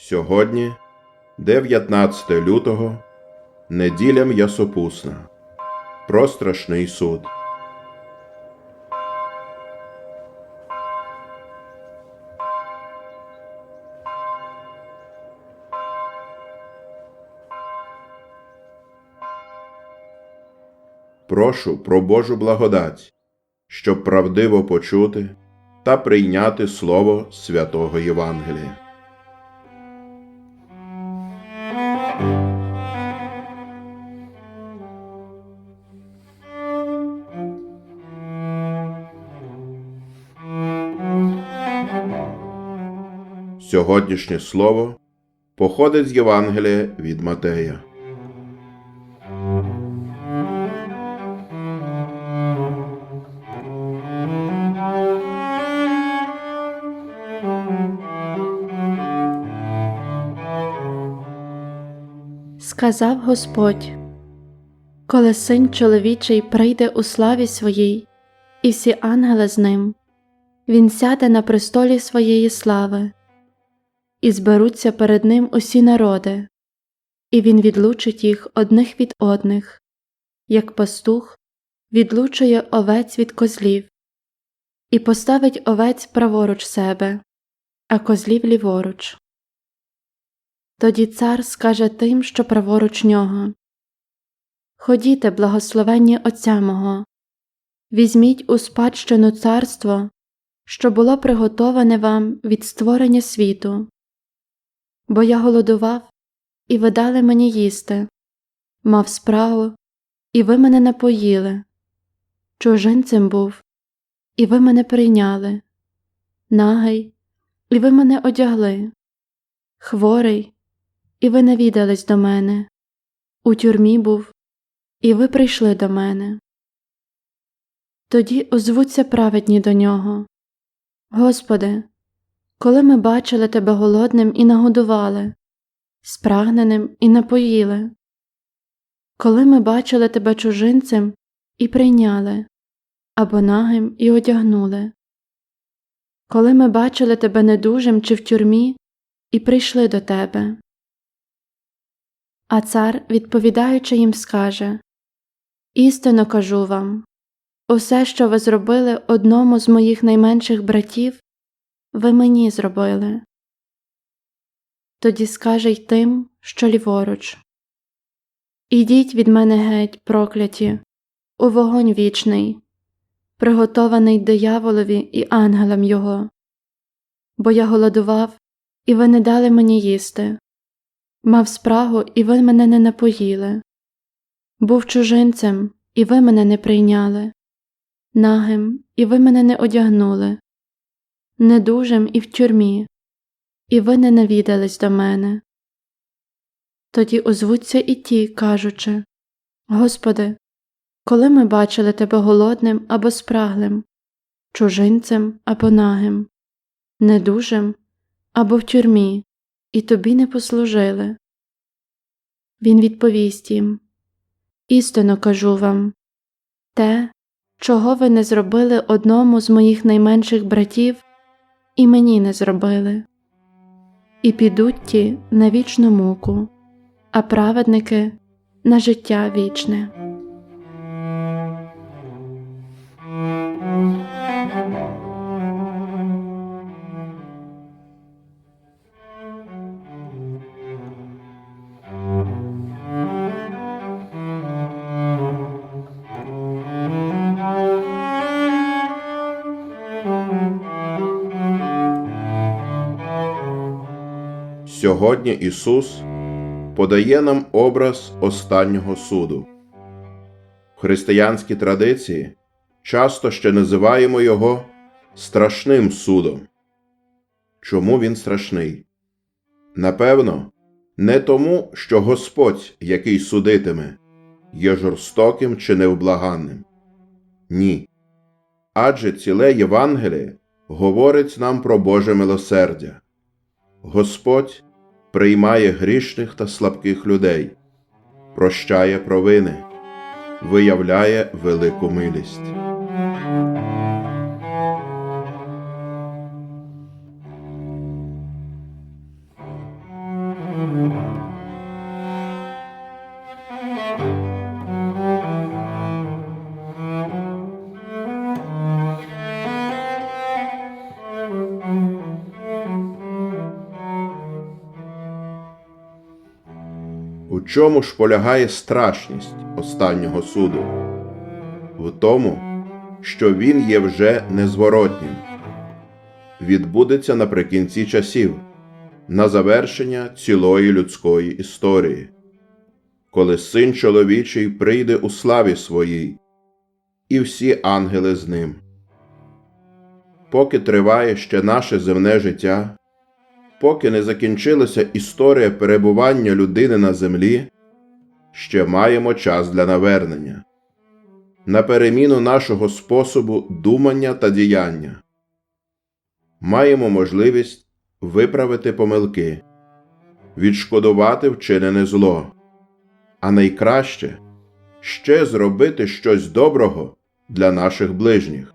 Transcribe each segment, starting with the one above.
Сьогодні, 19 лютого, неділя м'ясопусна. Про страшний суд. Прошу про Божу благодать, щоб правдиво почути та прийняти Слово святого Євангелія. Сьогоднішнє слово походить з Євангелія від Матея. Сказав Господь, коли син чоловічий прийде у славі своїй, і всі ангели з ним, він сяде на престолі своєї слави, і зберуться перед ним усі народи, і він відлучить їх одних від одних, як пастух відлучує овець від козлів, і поставить овець праворуч себе, а козлів ліворуч. Тоді цар скаже тим, що праворуч нього Ходіте, благословенні Отця мого, візьміть у спадщину царство, що було приготоване вам від створення світу. Бо я голодував, і ви дали мені їсти, мав справу, і ви мене напоїли, чужинцем був, і ви мене прийняли, нагий, і ви мене одягли, хворий і ви навідались до мене. У тюрмі був, і ви прийшли до мене. Тоді озвуться праведні до нього. Господи, коли ми бачили тебе голодним і нагодували, спрагненим і напоїли, коли ми бачили тебе чужинцем і прийняли, або нагим і одягнули, коли ми бачили тебе недужим чи в тюрмі і прийшли до тебе. А цар, відповідаючи їм, скаже Істинно кажу вам усе, що ви зробили одному з моїх найменших братів, ви мені зробили. Тоді скаже й тим, що ліворуч. Ідіть від мене геть, прокляті, у вогонь вічний, приготований дияволові і ангелам його, бо я голодував, і ви не дали мені їсти. Мав спрагу, і ви мене не напоїли, був чужинцем, і ви мене не прийняли, нагим, і ви мене не одягнули, недужим і в тюрмі, і ви не навідались до мене. Тоді озвуться і ті, кажучи Господи, коли ми бачили тебе голодним або спраглим, чужинцем або нагим, недужим або в тюрмі, і тобі не послужили. Він відповість їм Істинно кажу вам те, чого ви не зробили одному з моїх найменших братів, і мені не зробили. І підуть ті на вічну муку, а праведники на життя вічне. Сьогодні Ісус подає нам образ останнього суду. В християнській традиції часто ще називаємо його страшним судом. Чому він страшний? Напевно, не тому, що Господь, який судитиме, є жорстоким чи невблаганним. Ні. Адже ціле Євангеліє говорить нам про Боже милосердя. Господь приймає грішних та слабких людей, прощає провини, виявляє велику милість. У чому ж полягає страшність останнього суду? В тому, що він є вже незворотнім. Відбудеться наприкінці часів, на завершення цілої людської історії, коли син чоловічий прийде у славі своїй, і всі ангели з ним. Поки триває ще наше земне життя, поки не закінчилася історія перебування людини на землі, ще маємо час для навернення, на переміну нашого способу думання та діяння. Маємо можливість виправити помилки, відшкодувати вчинене зло, а найкраще ще зробити щось доброго для наших ближніх.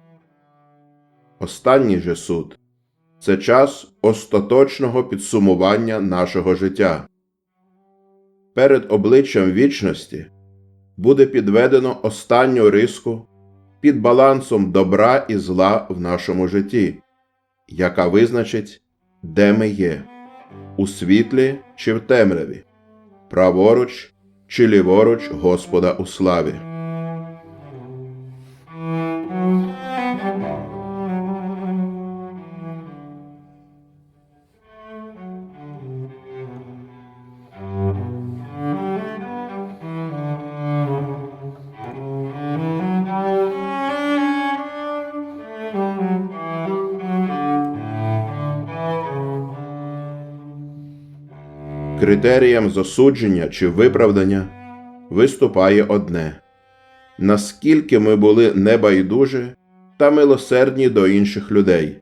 Останній же суд це час остаточного підсумування нашого життя. Перед обличчям вічності буде підведено останню риску під балансом добра і зла в нашому житті, яка визначить, де ми є у світлі чи в темряві, праворуч чи ліворуч Господа у славі. Критерієм засудження чи виправдання виступає одне наскільки ми були небайдужі та милосердні до інших людей,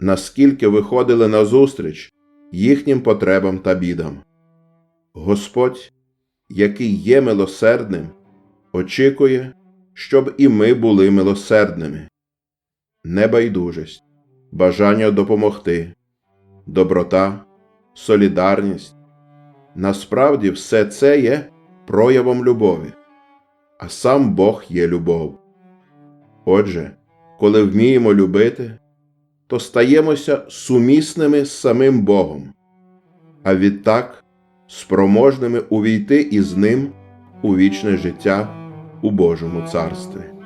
наскільки виходили назустріч їхнім потребам та бідам. Господь, який є милосердним, очікує, щоб і ми були милосердними. Небайдужість, бажання допомогти, доброта солідарність. Насправді все це є проявом любові, а сам Бог є любов. Отже, коли вміємо любити, то стаємося сумісними з самим Богом, а відтак спроможними увійти із Ним у вічне життя у Божому царстві.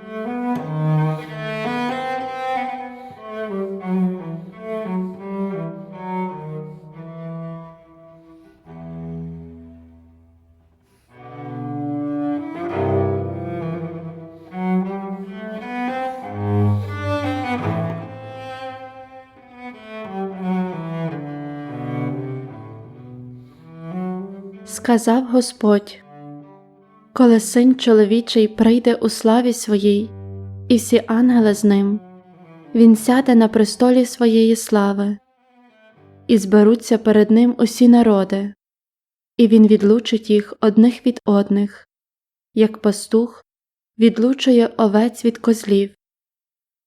Сказав Господь, коли син чоловічий прийде у славі своїй, і всі ангели з ним, він сяде на престолі своєї слави, і зберуться перед ним усі народи, і він відлучить їх одних від одних, як пастух відлучує овець від козлів,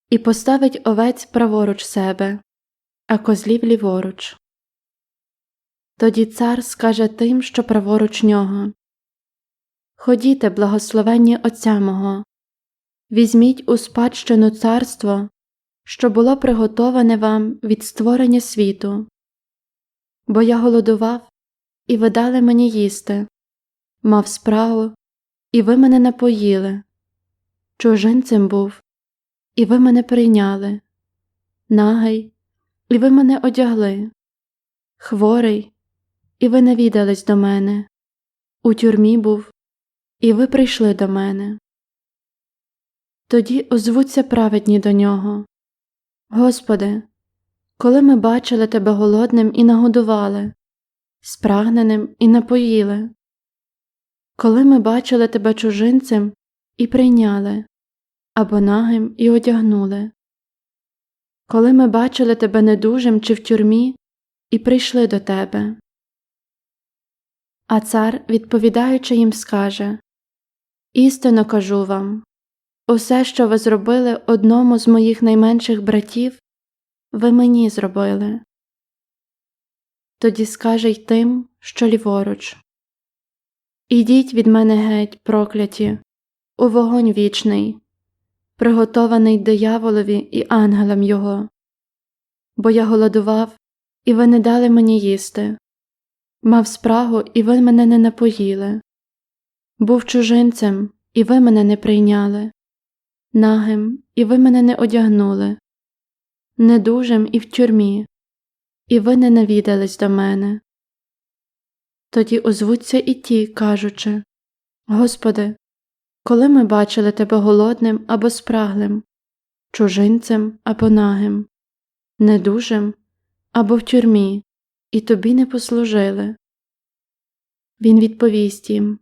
і поставить овець праворуч себе, а козлів ліворуч. Тоді цар скаже тим, що праворуч нього. Ходіте, благословенні Отця мого, візьміть у спадщину царство, що було приготоване вам від створення світу, бо я голодував, і ви дали мені їсти, мав справу, і ви мене напоїли, чужинцем був, і ви мене прийняли, нагий, і ви мене одягли, хворий і ви навідались до мене. У тюрмі був, і ви прийшли до мене. Тоді озвуться праведні до нього. Господи, коли ми бачили тебе голодним і нагодували, спрагненим і напоїли, коли ми бачили тебе чужинцем і прийняли, або нагим і одягнули, коли ми бачили тебе недужим чи в тюрмі і прийшли до тебе. А цар, відповідаючи їм, скаже Істинно кажу вам усе, що ви зробили одному з моїх найменших братів, ви мені зробили. Тоді скаже й тим, що ліворуч. Ідіть від мене геть, прокляті, у вогонь вічний, приготований дияволові і ангелам його, бо я голодував, і ви не дали мені їсти Мав спрагу, і ви мене не напоїли. Був чужинцем, і ви мене не прийняли, нагим, і ви мене не одягнули, недужим і в тюрмі, і ви не навідались до мене. Тоді озвуться і ті, кажучи Господи, коли ми бачили тебе голодним або спраглим, чужинцем або нагим, недужим або в тюрмі, і тобі не послужили. Він відповість їм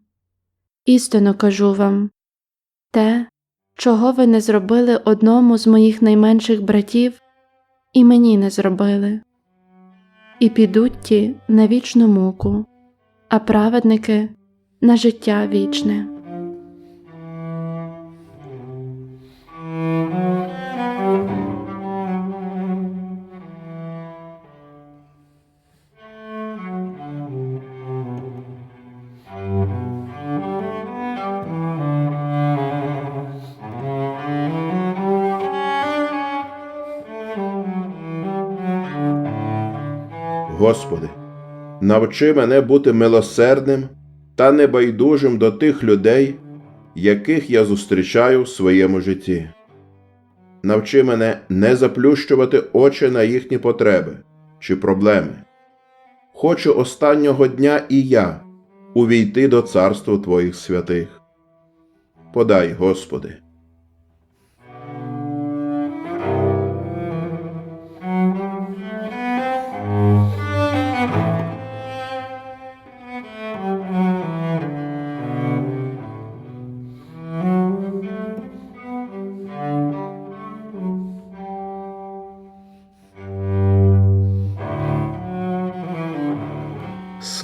Істинно кажу вам те, чого ви не зробили одному з моїх найменших братів, і мені не зробили. І підуть ті на вічну муку, а праведники на життя вічне. Господи, навчи мене бути милосердним та небайдужим до тих людей, яких я зустрічаю в своєму житті. Навчи мене не заплющувати очі на їхні потреби чи проблеми. Хочу останнього дня і я увійти до царства Твоїх святих. Подай, Господи.